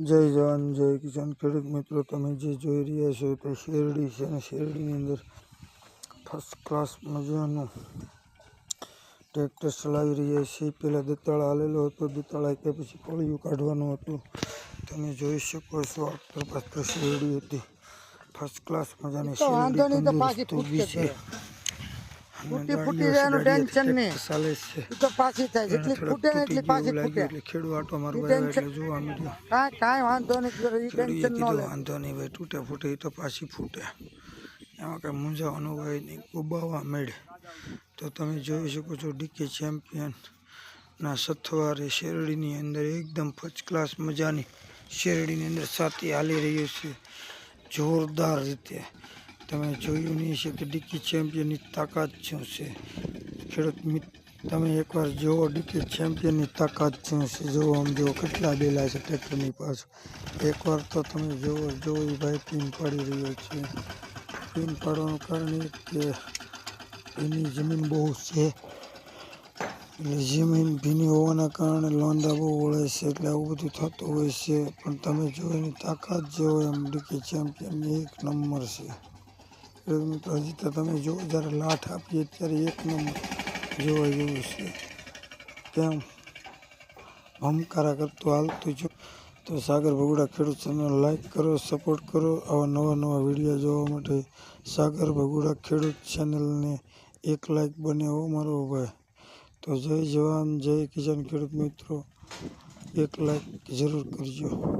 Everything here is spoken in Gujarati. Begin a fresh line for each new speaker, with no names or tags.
જય જવાન જય કિસાન ખેડૂત મિત્રો તમે જે જોઈ રહ્યા છો તે શેરડી છે અને શેરડીની અંદર ફર્સ્ટ ક્લાસ મજાનું ટ્રેક્ટર ચલાવી રહ્યા છીએ. પહેલાં દતાળા હાલેલો હતો દતાળા કે પછી કોળિયું કાઢવાનું હતું. તમે જોઈ શકો છો આગળ પાછળ શેરડી હતી. ફર્સ્ટ ક્લાસ મજાની શેરડી તંદુરસ્ત ઊભી છે.
ફૂટી ફૂટી
ગાડીઓ
જાય એનું
ગાડીઓ
ટેન્શન નહીં.
ચાલે છે.
તો પાછી થાય જેટલી ફૂટે ને એટલી પાછી ફૂટે
એટલે ખેડૂ આટો મારવા
ઈ
આવ્યા
ટેન્શન-
એટલે જોવા મળ્યો
કાંઈ કાંઈ વાંધો નહીં. એ ટેન્શન ન લે.
વાંધો નહીં ભાઈ તૂટે ફૂટે એ તો પાછી ફૂટે. એમાં કંઈ મૂંઝાવાનું હોય નહીં. ગોબાવા મેળે. તો તમે જોઈ શકો છો ડીકે ચેમ્પિયન ના સથવારે શેરડીની અંદર એકદમ ફર્સ્ટ ક્લાસ મજાની શેરડીની અંદર સાથી હાલી રહ્યું છે. જોરદાર રીતે. તમે જોયું નહીં છે કે ડીકી ચેમ્પિયનની તાકાત શું છે. ખેડૂત તમે એકવાર જુઓ, ડીકી ચેમ્પિયનની તાકાત શું છે. જુઓ, આમ જુઓ, કેટલા બેલા છે ટ્રેક્ટરની પાછળ. એકવાર તો તમે જુઓ જુઓ એ ભાઈ પીન પાડી રહ્યો છે. પીન પાડવાનું કારણ કે એની જમીન બહુ છે. એટલે જમીન ભીની હોવાના કારણે લોંદા બહુ વળે છે એટલે આવું બધું થતું હોય છે. પણ તમે જો એની તાકાત જો એમ ડીકે ચેમ્પિયન એક નંબર છે. ખેડૂત હજી તો તમે જો જ્યારે લાઠ આપીએ ત્યારે એક નંબર જોવા જેવું છે. તેમ હમકારા કરતું હાલતું જો તો સાગર ભગુડા ખેડૂત ચેનલ લાઇક કરો સપોર્ટ કરો. આવા નવા નવા વીડિયો જોવા માટે સાગર ભગુડા ખેડૂત ચેનલને એક લાઇક બને હો મારો ભાઈ. તો જય જવાન, જય કિસાન ખેડૂત મિત્રો, એક લાઇક જરૂર કરજો.